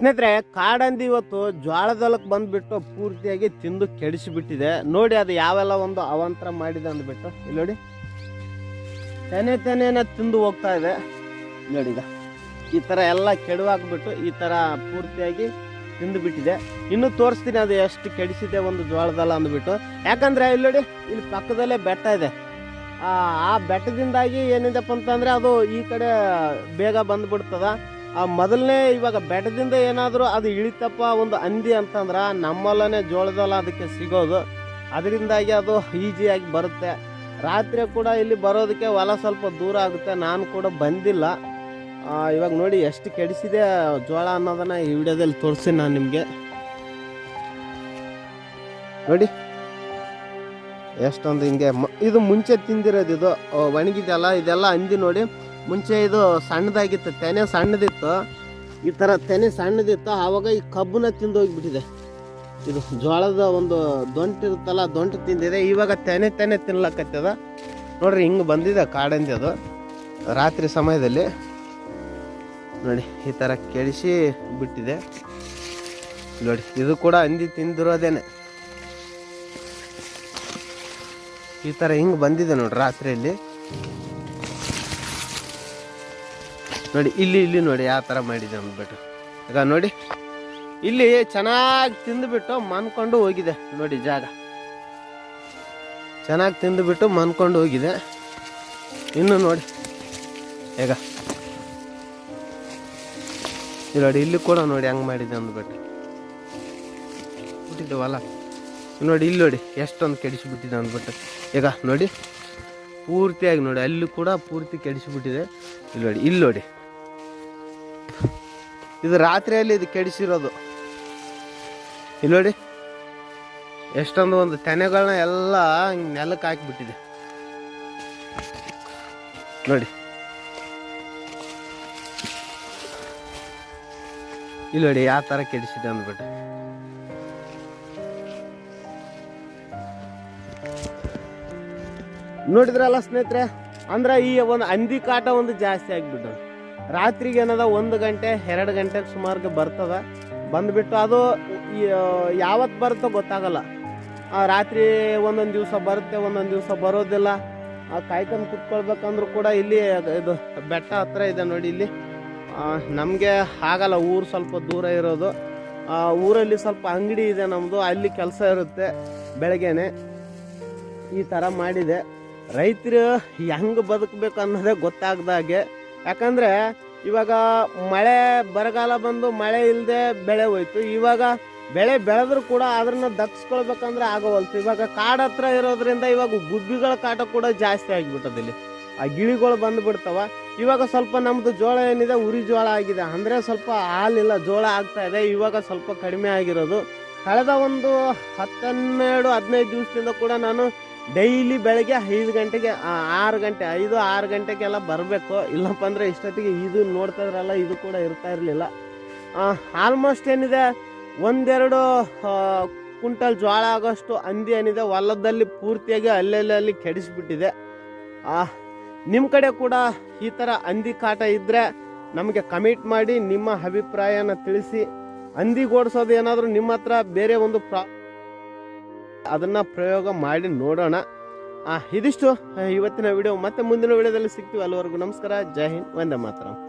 ಸ್ನೇಹಿತರೆ, ಕಾಡಂದಿ ಇವತ್ತು ಜ್ವಾಳದೊಳಕ್ಕೆ ಬಂದ್ಬಿಟ್ಟು ಪೂರ್ತಿಯಾಗಿ ತಿಂದು ಕೆಡಿಸಿಬಿಟ್ಟಿದೆ. ನೋಡಿ ಅದು ಯಾವೆಲ್ಲ ಒಂದು ಅವಾಂತರ ಮಾಡಿದೆ ಅಂದ್ಬಿಟ್ಟು. ಇಲ್ಲಿ ನೋಡಿ. ತೆನೆ ತೆನೆನ ತಿಂದು ಹೋಗ್ತಾ ಇದೆ. ನೋಡಿ ಈ ಥರ ಎಲ್ಲ ಕೆಡವಾಕ್ಬಿಟ್ಟು ಈ ಥರ ಪೂರ್ತಿಯಾಗಿ ತಿಂದು ಬಿಟ್ಟಿದೆ ಇನ್ನು ತೋರಿಸ್ತೀನಿ ಅದು ಎಷ್ಟು ಕೆಡಿಸಿದೆ ಒಂದು ಜ್ವಾಳದಲ್ಲ ಅಂದ್ಬಿಟ್ಟು. ಯಾಕಂದ್ರೆ ಇಲ್ಲಿ ನೋಡಿ, ಇಲ್ಲಿ ಪಕ್ಕದಲ್ಲೇ ಬೆಟ್ಟ ಇದೆ. ಆ ಬೆಟ್ಟದಿಂದಾಗಿ ಏನಿದೆಪ್ಪ ಅಂತಂದ್ರೆ ಅದು ಈ ಕಡೆ ಬೇಗ ಬಂದ್ಬಿಡ್ತದ. ಆ ಮೊದಲನೇ ಇವಾಗ ಬೆಟ್ಟದಿಂದ ಏನಾದರೂ ಅದು ಇಳಿತಪ್ಪ ಒಂದು ಹಂದಿ ಅಂತಂದ್ರೆ ನಮ್ಮಲ್ಲೇ ಜೋಳದಲ್ಲ ಅದಕ್ಕೆ ಸಿಗೋದು. ಅದರಿಂದಾಗಿ ಅದು ಈಜಿಯಾಗಿ ಬರುತ್ತೆ. ರಾತ್ರಿ ಕೂಡ ಇಲ್ಲಿ ಬರೋದಕ್ಕೆ ಹೊಲ ಸ್ವಲ್ಪ ದೂರ ಆಗುತ್ತೆ. ನಾನು ಕೂಡ ಬಂದಿಲ್ಲ. ಇವಾಗ ನೋಡಿ ಎಷ್ಟು ಕೆಡಿಸಿದೆ ಜೋಳ ಅನ್ನೋದನ್ನು ಈ ವಿಡಿಯೋದಲ್ಲಿ ತೋರಿಸಿ ನಾನು ನಿಮಗೆ. ನೋಡಿ. ಎಷ್ಟೊಂದು ಹಿಂಗೆ ಇದು ಮುಂಚೆ ತಿಂದಿರೋದು ಇದು. ಒಣಗಿದೆಯಲ್ಲ? ಇದೆಲ್ಲ ಹಂದಿ ನೋಡಿ. ಮುಂಚೆ ಇದು ಸಣ್ಣದಾಗಿತ್ತು, ತೆನೆ ಸಣ್ಣದಿತ್ತು. ಈ ಥರ ತೆನೆ ಸಣ್ಣದಿತ್ತು, ಆವಾಗ ಈ ಕಬ್ಬನ್ನ ತಿಂದು ಹೋಗಿಬಿಟ್ಟಿದೆ ಇದು ಜೋಳದ ಒಂದು ದೊಂಟು ಇರುತ್ತಲ್ಲ ದೊಂಟು ತಿಂದಿದೆ. ಇವಾಗ ತೆನೆ ತೆನೆ ತಿನ್ಲಕತ್ತದ. ನೋಡ್ರಿ, ಹಿಂಗೆ ಬಂದಿದೆ ಕಾಡಂದಿ ಅದು. ರಾತ್ರಿ ಸಮಯದಲ್ಲಿ ನೋಡಿ, ಈ ಥರ ಕೆಡಿಸಿ ಬಿಟ್ಟಿದೆ. ನೋಡಿ, ಇದು ಕೂಡ ಹಂದಿ ತಿಂದಿರೋದೇನೆ. ಈ ಥರ ಹಿಂಗೆ ಬಂದಿದೆ ನೋಡಿ ರಾತ್ರಿಯಲ್ಲಿ. ನೋಡಿ, ಇಲ್ಲಿ ಇಲ್ಲಿ ನೋಡಿ ಯಾವ ಥರ ಮಾಡಿದೆ ಅಂದ್ಬಿಟ್ಟು. ಈಗ ನೋಡಿ, ಇಲ್ಲಿ ಚೆನ್ನಾಗಿ ತಿಂದುಬಿಟ್ಟು ಮನ್ಕೊಂಡು ಹೋಗಿದೆ. ನೋಡಿ, ಜಾಗ. ಚೆನ್ನಾಗಿ ತಿಂದುಬಿಟ್ಟು ಮನ್ಕೊಂಡು ಹೋಗಿದೆ. ಇನ್ನು ನೋಡಿ, ಈಗ. ನೋಡಿ, ಇಲ್ಲಿ ಕೂಡ ನೋಡಿ, ಹಂಗೆ ಮಾಡಿದೆ ಅಂದ್ಬಿಟ್ಟು. ಬಿಟ್ಟಿದ್ದವಲ್ಲ? ನೋಡಿ, ಇಲ್ಲಿ ನೋಡಿ, ಎಷ್ಟೊಂದು ಕೆಡಿಸಿಬಿಟ್ಟಿದೆ ಅಂದ್ಬಿಟ್ಟು. ಈಗ ನೋಡಿ, ಪೂರ್ತಿಯಾಗಿ ನೋಡಿ, ಅಲ್ಲಿ ಕೂಡ ಪೂರ್ತಿ ಕೆಡಿಸಿಬಿಟ್ಟಿದೆ. ಇಲ್ಲಿ ನೋಡಿ ಇಲ್ಲಿ ನೋಡಿ. ಇದು ರಾತ್ರಿಯಲ್ಲಿ ಇದು ಕೆಡಿಸಿರೋದು. ಇಲ್ಲಿ ನೋಡಿ, ಎಷ್ಟೊಂದು ಒಂದು ತೆನೆಗಳನ್ನ ಎಲ್ಲ ಹಿಂಗೆ ನೆಲಕ್ಕೆ ಹಾಕಿಬಿಟ್ಟಿದೆ. ನೋಡಿ. ಇಲ್ಲಿ ನೋಡಿ ಯಾವ ಥರ ಕೆಡಿಸಿದೆ ಅಂದ್ಬಿಟ್ಟು. ನೋಡಿದ್ರಲ್ಲ ಸ್ನೇಹಿತರೆ, ಅಂದ್ರೆ ಈ ಒಂದು ಹಂದಿ ಕಾಟ ಒಂದು ಜಾಸ್ತಿ ಆಗಿಬಿಟ್ಟು ರಾತ್ರಿಗೆ ಏನದ? ಒಂದು ಗಂಟೆ, ಎರಡು ಗಂಟೆಗೆ ಸುಮಾರಿಗೆ ಬರ್ತದ. ಬಂದುಬಿಟ್ಟು ಅದು ಯಾವತ್ತು ಬರುತ್ತೋ ಗೊತ್ತಾಗಲ್ಲ. ರಾತ್ರಿ ಒಂದೊಂದು ದಿವಸ ಬರುತ್ತೆ, ಒಂದೊಂದು ದಿವಸ ಬರೋದಿಲ್ಲ. ಆ, ಕಾಯ್ಕೊಂಡು ಕುತ್ಕೊಳ್ಬೇಕಂದ್ರೂ ಕೂಡ ಇಲ್ಲಿ ಇದು ಬೆಟ್ಟ ಹತ್ರ ಇದೆ ನೋಡಿ ಇಲ್ಲಿ. ನಮಗೆ ಆಗಲ್ಲ, ಊರು ಸ್ವಲ್ಪ ದೂರ ಇರೋದು. ಊರಲ್ಲಿ ಸ್ವಲ್ಪ ಅಂಗಡಿ ಇದೆ ನಮ್ಮದು ಅಲ್ಲಿ ಕೆಲಸ ಇರುತ್ತೆ ಬೆಳಗ್ಗೆನೆ. ಈ ಥರ ಮಾಡಿದೆ. ರೈತರು ಹೆಂಗೆ ಬದುಕಬೇಕು ಅನ್ನೋದೇ ಗೊತ್ತಾಗ್ದಾಗೆ ಯಾಕಂದರೆ ಇವಾಗ ಮಳೆ ಬರಗಾಲ ಬಂದು ಮಳೆ ಇಲ್ಲದೆ ಬೆಳೆ ಹೋಯ್ತು. ಇವಾಗ ಬೆಳೆ ಬೆಳೆದ್ರು ಕೂಡ ಅದನ್ನ ದಕ್ಸ್ಕೊಳ್ಬೇಕಂದ್ರೆ ಆಗವಲ್ತು. ಇವಾಗ ಕಾಡ ಹತ್ರ ಇರೋದ್ರಿಂದ ಇವಾಗ ಗುಬ್ಬಿಗಳ ಕಾಟ ಕೂಡ ಜಾಸ್ತಿ ಆಗಿಬಿಟ್ಟದ ಇಲ್ಲಿ. ಆ ಗಿಳಿಗಳು ಬಂದು ಬಿಡ್ತಾವ. ಇವಾಗ ಸ್ವಲ್ಪ ನಮ್ಮದು ಜೋಳ ಏನಿದೆ, ಉರಿ ಜೋಳ ಆಗಿದೆ. ಅಂದರೆ ಸ್ವಲ್ಪ ಹಾಲಿಲ್ಲ, ಜೋಳ ಆಗ್ತಾ ಇದೆ. ಇವಾಗ ಸ್ವಲ್ಪ ಕಡಿಮೆ ಆಗಿರೋದು. ಕಳೆದ ಒಂದು ಹತ್ತೆರಡು ಹದಿನೈದು ದಿವಸದಿಂದ ಕೂಡ ನಾನು ಡೈಲಿ ಬೆಳಗ್ಗೆ ಐದು ಗಂಟೆಗೆ ಆರು ಗಂಟೆ, ಐದು, ಆರು ಗಂಟೆಗೆಲ್ಲ ಬರಬೇಕು. ಇಲ್ಲಪ್ಪ ಅಂದರೆ ಇಷ್ಟೊತ್ತಿಗೆ ಇದು ನೋಡ್ತಾ ಇದ್ರಲ್ಲ, ಇದು ಕೂಡ ಇರ್ತಾ ಇರಲಿಲ್ಲ. ಆಲ್ಮೋಸ್ಟ್ ಏನಿದೆ, ಒಂದೆರಡು ಕುಂಟಲ್ ಜೋಳ ಆಗೋಷ್ಟು ಹಂದಿ ಏನಿದೆ, ಹೊಲದಲ್ಲಿ ಪೂರ್ತಿಯಾಗಿ ಅಲ್ಲಲ್ಲಿ ಅಲ್ಲಿ ಕೆಡಿಸ್ಬಿಟ್ಟಿದೆ ನಿಮ್ಮ ಕಡೆ ಕೂಡ ಈ ಥರ ಹಂದಿ ಕಾಟ ಇದ್ದರೆ ನಮಗೆ ಕಮಿಟ್ ಮಾಡಿ, ನಿಮ್ಮ ಅಭಿಪ್ರಾಯನ ತಿಳಿಸಿ. ಹಂದಿ ಓಡಿಸೋದು ಏನಾದರೂ ನಿಮ್ಮ ಹತ್ರ ಬೇರೆ ಒಂದು ಪ್ರಾ ಅದನ್ನ ಪ್ರಯೋಗ ಮಾಡಿ ನೋಡೋಣ. ಇದಿಷ್ಟು. ಇವತ್ತಿನ ವಿಡಿಯೋ ಮತ್ತೆ ಮುಂದಿನ ವಿಡಿಯೋದಲ್ಲಿ ಸಿಗ್ತೀವಿ ಅಲ್ಲಿವರೆಗೂ. ನಮಸ್ಕಾರ. ಜೈ ಹಿಂದ್. ವಂದೇ ಮಾತರಂ.